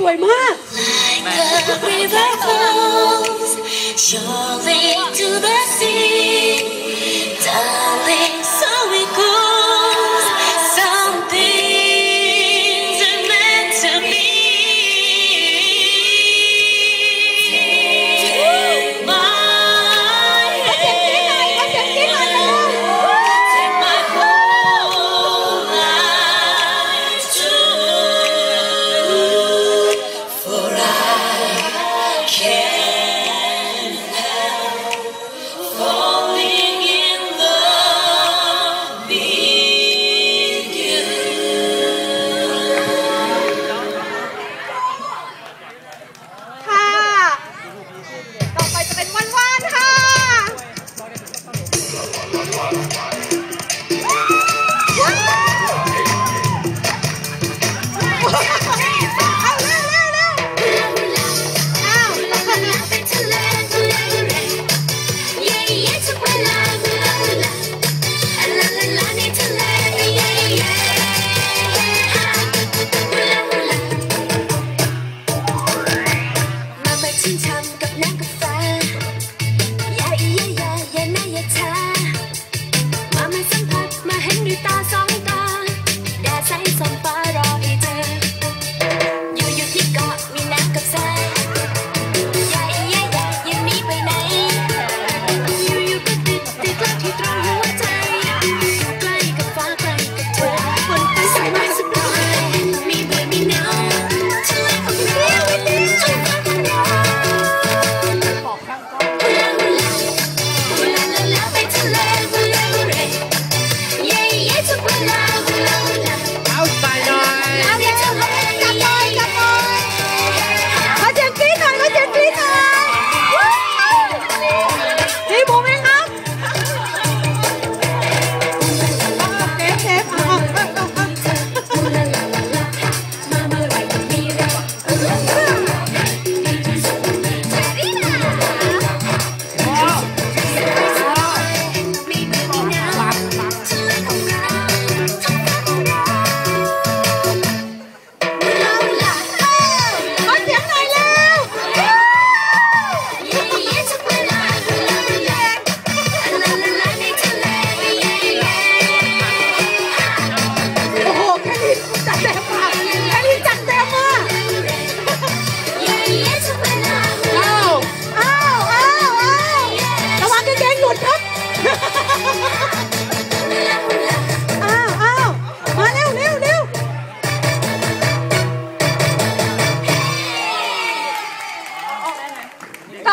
สวยมาก surely to the sea, darling.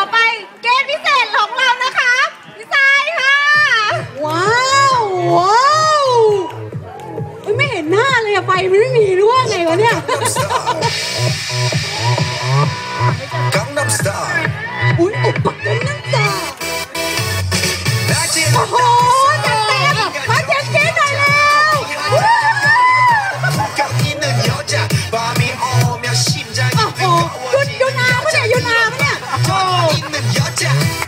ต่อไปเกมพิเศษของเรานะคะพี่ชายค่ะ ว้าวว้าวเฮ้ยไม่เห็นหน้าเลยอะไฟมัไม่มีหรืว่าไงวะเนี่ย Gangnam Style. อุ้ยอุปกรณ์นั่ Cha.